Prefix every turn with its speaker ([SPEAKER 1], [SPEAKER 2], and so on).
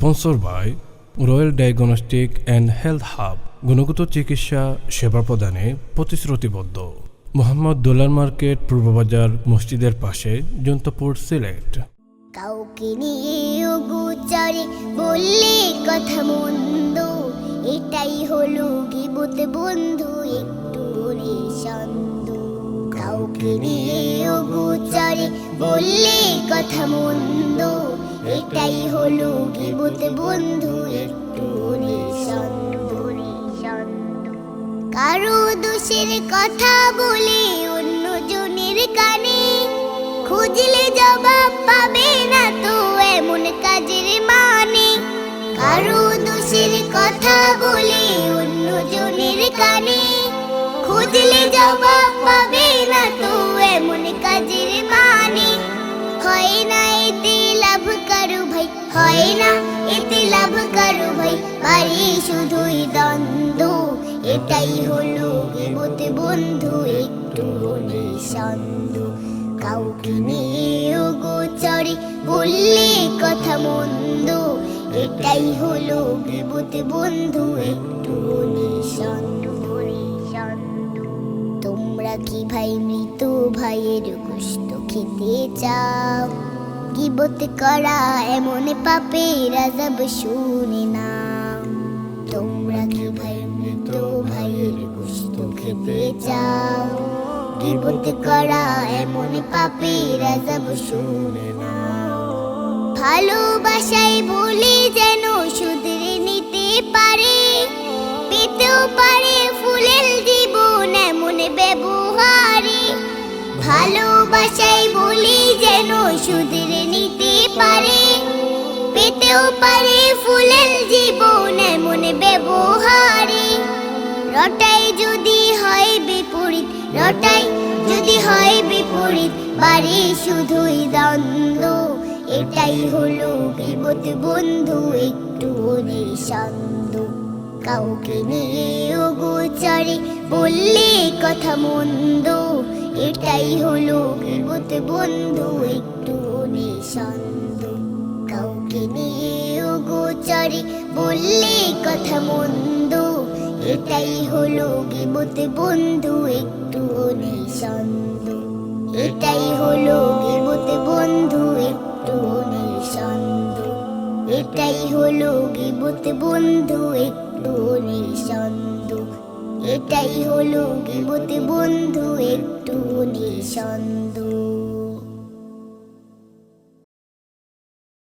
[SPEAKER 1] Sponsor by Royal Diagnostic and Health Hub গুণগত চিকিৎসা সেবা প্রদানে প্রতিশ্রুতিবদ্ধ। মোহাম্মদ দোলার মার্কেট, পূর্ববাজার, মসজিদের পাশে, জন্তপুর, সিলেট।
[SPEAKER 2] কাউকে নিয়ে গোচারে বললে কথা মন্দ, এটাই হলো গিবত বন্ধু, একটু নিঃসন্দ কাউকে নিয়ে গোচারে বললে কথা মন্দ এটাই হলো গিবত বন্ধু, একটু কারও দোষের কথা বলে অন্য জনের কানে খুঁজলে জবাব পাবে না তো এমন কাজের মানে। কারও দোষের কথা বলে অন্য জনের কানে খুঁজলে জবাব পাবে না তো এমন কাজের এতে লাভ কারও ভাই? বাড়ি শুধুই দ্বন্দ্ব, এটাই হলো গেবতে বন্ধু, একটু নিঃসন্দ কাউকে নিয়ে গোচরে বললে কথা মন্দ, এটাই হলো গেবতে বন্ধু, একটু নিঃসন্দ নিঃসন্দ তোমরা কি ভাই মৃত ভাইয়ের গোস্ত খেতে চাও? গিবত করা, এমন পাপে রাজব শুনে না। তোমরা কি ভাই তো ভাইয়ের গোস্ত খেতে চাও গিবত করা, এমন পাপে রাজব শুনে না। ভালোবাসাই বলি যেন পারে, পেতেও পারে ফুলের জীবন এমন ব্যবহারে। রটাই যদি হয় বিপরীত, রটাই যদি হয় বিপরীত, বাড়ি শুধুই দ্বন্দ্ব। এটাই হলো বিপদ বন্ধু, একটু নিঃসন্দ কাউকে নিয়ে গোচারে বললে কথা মন্দ। এটাই হলো বিপদ বন্ধু, একটু নিঃসন্দ গোচারে বললে কথা মন্দ। এটাই হলো গিবতে বন্ধু, একটু নিঃসন্দ। এটাই হলো গিবতে বন্ধু, একটু নিঃসন্দ। এটাই হলো গিবতে বন্ধু, একটু নিঃসন্দ। এটাই হলো গিবতে বন্ধু, একটু নিঃসন্দ।